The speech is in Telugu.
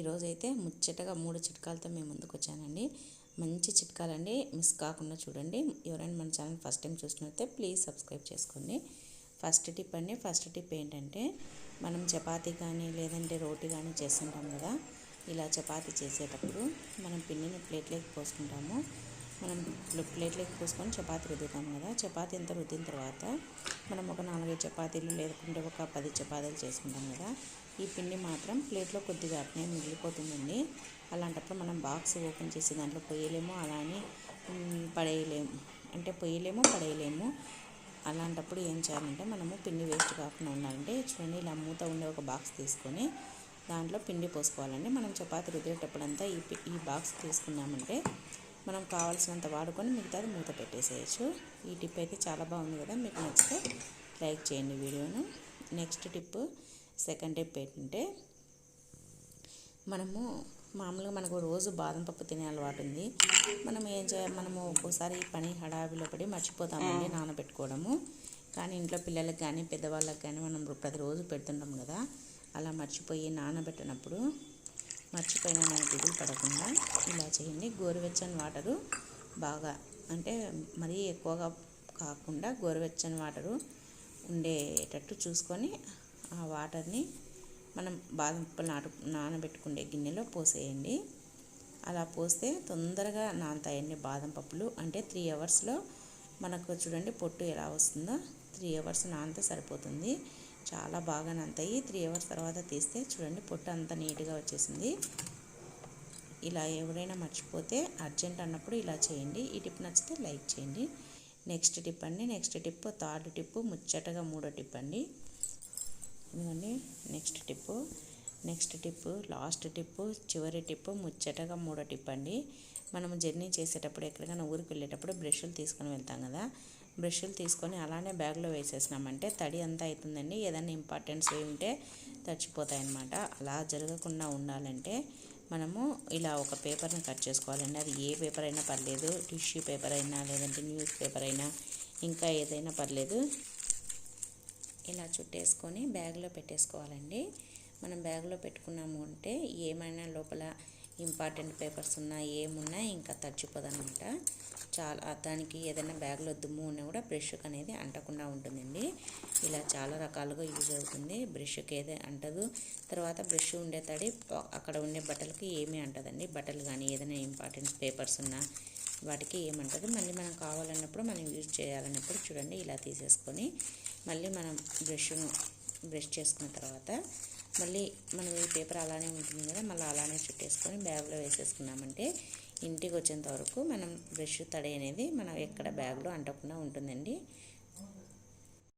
ఈరోజైతే ముచ్చటగా మూడు చిట్కాలతో మేము ముందుకు వచ్చానండి మంచి చిట్కాలండి. మిస్ కాకుండా చూడండి. ఎవరైనా మన ఛానల్ ఫస్ట్ టైం చూసినట్లయితే ప్లీజ్ సబ్స్క్రైబ్ చేసుకోండి. ఫస్ట్ టిప్ అండి. ఫస్ట్ టిప్ ఏంటంటే మనం చపాతీ కానీ లేదంటే రోటీ కానీ చేస్తుంటాం కదా ఇలా చపాతీ చేసేటప్పుడు మనం పిండిని ప్లేట్లోకి పోసుకుంటాము. మనం ప్లేట్లోకి పోసుకొని చపాతీ రుద్దుతాం కదా. చపాతీ ఎంత రుద్దిన తర్వాత మనం ఒక నాలుగైదు చపాతీలు లేకుంటే ఒక పది చపాతీలు చేసుకుంటాం కదా. ఈ పిండి మాత్రం ప్లేట్లో కొద్దిగా అట్నే మిగిలిపోతుందండి. అలాంటప్పుడు మనం బాక్స్ ఓపెన్ చేసి దాంట్లో పొయ్యలేము అలా అని పడేయలేము. అంటే పొయ్యలేము పడేయలేము. అలాంటప్పుడు ఏం చేయాలంటే మనము పిండి వేస్ట్ కాకుండా ఉండాలంటే చూడండి ఇలా మూత ఉండే ఒక బాక్స్ తీసుకొని దాంట్లో పిండి పోసుకోవాలండి. మనం చపాతీ రుద్దేటప్పుడంతా ఈ ఈ బాక్స్ తీసుకున్నామంటే మనం కావాల్సినంత వాడుకొని మిగతాది మూత పెట్టేసేయచ్చు. ఈ టిప్ అయితే చాలా బాగుంది కదా. మీకు నచ్చితే లైక్ చేయండి వీడియోను. నెక్స్ట్ టిప్ సెకండ్ టిప్ ఏంటంటే మనము మామూలుగా మనకు రోజు బాదం పప్పు తినే అలవాటు ఉంది. మనం ఏం చేయాలి మనము ఒక్కోసారి పని హడావిలో పడి మర్చిపోతామండి నానబెట్టుకోవడము. కానీ ఇంట్లో పిల్లలకు కానీ పెద్దవాళ్ళకి కానీ మనం ప్రతిరోజు పెడుతుంటాం కదా. అలా మర్చిపోయి నానబెట్టినప్పుడు మర్చిపోయిన మనకి దిగులు పడకుండా ఇలా చేయండి. గోరువెచ్చని వాటరు బాగా అంటే మరీ ఎక్కువగా కాకుండా గోరువెచ్చని వాటరు ఉండేటట్టు చూసుకొని ఆ వాటర్ని మనం బాదం పప్పులు నాటు నానబెట్టుకునే గిన్నెలో పోసేయండి. అలా పోస్తే తొందరగా నానతాయండి బాదం పప్పులు. అంటే త్రీ అవర్స్లో మనకు చూడండి పొట్టు ఎలా వస్తుందో. త్రీ అవర్స్ నానితే సరిపోతుంది. చాలా బాగా నంతాయి త్రీ అవర్స్ తర్వాత తీస్తే చూడండి పొట్టు అంత నీట్గా వచ్చేసింది. ఇలా ఎవరైనా మర్చిపోతే అర్జెంట్ అన్నప్పుడు ఇలా చేయండి. ఈ టిప్ నచ్చితే లైక్ చేయండి. నెక్స్ట్ టిప్ అండి. నెక్స్ట్ టిప్ థర్డ్ టిప్ ముచ్చటగా మూడో టిప్ అండి. ఇదిగోండి next tip next tip last tip చివరి టిప్పు ముచ్చటగా మూడో టిప్ అండి. మనం జర్నీ చేసేటప్పుడు ఎక్కడికైనా ఊరికి వెళ్ళేటప్పుడు బ్రష్లు తీసుకొని వెళ్తాం కదా. బ్రష్లు తీసుకొని అలానే బ్యాగ్లో వేసేసినామంటే తడి అంతా అవుతుందండి ఏదైనా ఇంపార్టెన్స్ ఉంటే తడిచిపోతాయన్నమాట. అలా జరగకుండా ఉండాలంటే మనము ఇలా ఒక పేపర్ని కట్ చేసుకోవాలండి. అది ఏ పేపర్ అయినా పర్లేదు టిష్యూ పేపర్ అయినా లేదంటే న్యూస్ పేపర్ అయినా ఇంకా ఏదైనా పర్లేదు. ఇలా చుట్టేసుకొని బ్యాగ్లో పెట్టేసుకోవాలండి. మనం బ్యాగ్లో పెట్టుకున్నాము అంటే ఏమైనా లోపల ఇంపార్టెంట్ పేపర్స్ ఉన్నా ఏమున్నా ఇంకా తడిచిపోదనమాట. చాలా దానికి ఏదైనా బ్యాగ్లో దుమ్ము ఉన్నా కూడా బ్రష్కి అనేది అంటకుండా ఉంటుందండి. ఇలా చాలా రకాలుగా యూజ్ అవుతుంది. బ్రష్కి ఏదే అంటదు. తర్వాత బ్రష్ ఉండే తడి అక్కడ ఉండే బట్టలకి ఏమీ అంటదండి. బట్టలు కానీ ఏదైనా ఇంపార్టెంట్ పేపర్స్ ఉన్నా వాటికి ఏమంటదు. మళ్ళీ మనం కావాలన్నప్పుడు మనం యూజ్ చేయాలన్నప్పుడు చూడండి ఇలా తీసేసుకొని మళ్ళీ మనం బ్రష్ను బ్రష్ చేసుకున్న తర్వాత మళ్ళీ మనం ఈ పేపర్ అలానే ఉంటుంది కదా మళ్ళీ అలానే చుట్టేసుకొని బ్యాగ్లో వేసేసుకున్నామంటే ఇంటికి వచ్చేంత వరకు మనం బ్రష్ తడి అనేది మనం ఎక్కడ బ్యాగ్లో అంటకుండా ఉంటుందండి.